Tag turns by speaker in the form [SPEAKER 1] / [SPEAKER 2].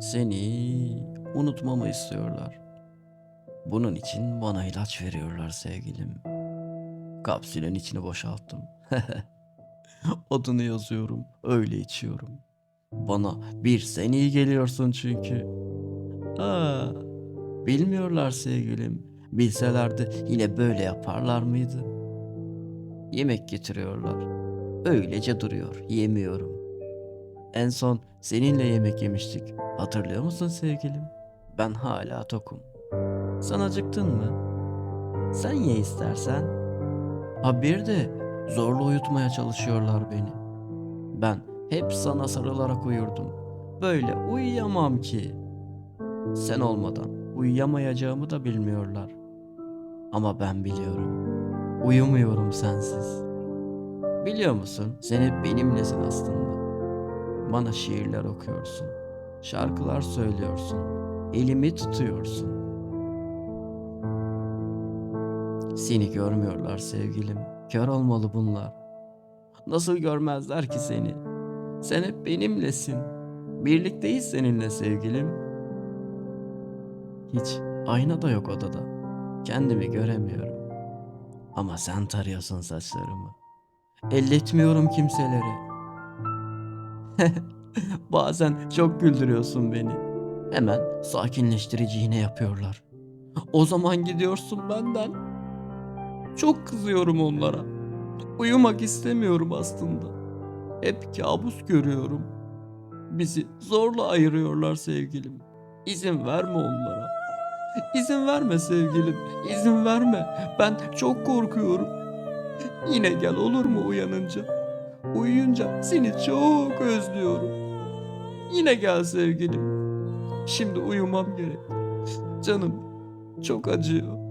[SPEAKER 1] Seni unutmamı istiyorlar. Bunun için bana ilaç veriyorlar sevgilim. Kapsülün içini boşalttım. Adını yazıyorum, öyle içiyorum. Bana bir sen iyi geliyorsun çünkü. Aa, bilmiyorlar sevgilim. Bilselerdi yine böyle yaparlar mıydı? Yemek getiriyorlar. Öylece duruyor, yemiyorum. En son seninle yemek yemiştik. Hatırlıyor musun sevgilim? Ben hala tokum. Sen acıktın mı? Sen ye istersen. Ha bir de zorla uyutmaya çalışıyorlar beni. Ben hep sana sarılarak uyurdum. Böyle uyuyamam ki. Sen olmadan uyuyamayacağımı da bilmiyorlar. Ama ben biliyorum. Uyumuyorum sensiz. Biliyor musun? Sen hep benimlesin aslında. Bana şiirler okuyorsun. Şarkılar söylüyorsun. Elimi tutuyorsun. Seni görmüyorlar sevgilim. Kör olmalı bunlar. Nasıl görmezler ki seni? Sen hep benimlesin. Birlikteyiz seninle sevgilim. Hiç ayna da yok odada. Kendimi göremiyorum. Ama sen tarıyorsun saçlarımı. Elletmiyorum kimselere. Bazen çok güldürüyorsun beni. Hemen sakinleştirici iğne yapıyorlar. O zaman gidiyorsun benden. Çok kızıyorum onlara. Uyumak istemiyorum aslında. Hep kabus görüyorum. Bizi zorla ayırıyorlar sevgilim. İzin verme onlara. İzin verme sevgilim. İzin verme. Ben çok korkuyorum. Yine gel olur mu uyanınca? Uyuyunca seni çok özlüyorum. Yine gel sevgilim. Şimdi uyumam gerek. Canım çok acıyor.